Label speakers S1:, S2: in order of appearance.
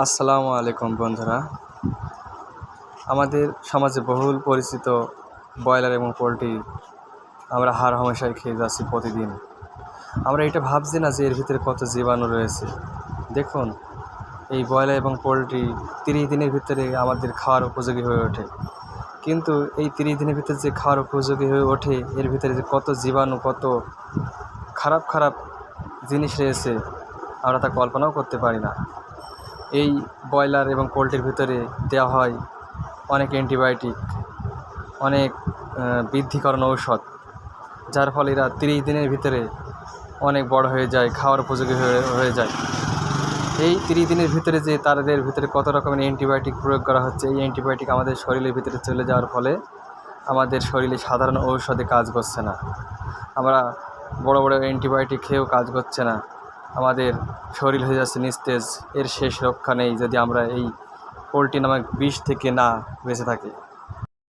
S1: আসসালামু আলাইকুম বন্ধুরা। আমাদের সমাজে বহুল পরিচিত ব্রয়লার এবং পোলট্রি আমরা হার হামেশাই খেয়ে যাচ্ছি প্রতিদিন। আমরা এটা ভাবছি না যে এর ভিতরে কত জীবাণু রয়েছে। দেখুন, এই ব্রয়লার এবং পোলট্রি তিরিশ দিনের ভিতরে আমাদের খাওয়ার উপযোগী হয়ে ওঠে। কিন্তু এই তিরিশ দিনের ভিতরে যে খাওয়ার উপযোগী হয়ে ওঠে, এর ভিতরে যে কত জীবাণু, কত খারাপ খারাপ জিনিস রয়েছে, আমরা তা কল্পনাও করতে পারি না। এই ব্রয়লার এবং পোলট্রির ভিতরে দেওয়া হয় অনেক অ্যান্টিবায়োটিক, অনেক বৃদ্ধিকরণ ঔষধ, যার ফলে এরা তিরিশ দিনের ভিতরে অনেক বড় হয়ে যায়, খাওয়ার উপযোগী হয়ে যায়। এই তিরিশ দিনের ভিতরে যে তাদের ভিতরে কত রকমের অ্যান্টিবায়োটিক প্রয়োগ করা হচ্ছে, এই অ্যান্টিবায়োটিক আমাদের শরীরের ভিতরে চলে যাওয়ার ফলে আমাদের শরীরে সাধারণ ঔষধে কাজ করছে না। আমরা বড় বড় অ্যান্টিবায়োটিক খেয়েও কাজ করছে না। আমাদের শরীর হয়ে যাচ্ছে নিস্তেজ, এর শেষ রক্ষা নেই যদি আমরা এই পোলট্রি নামক বিষ থেকে না বেঁচে থাকি।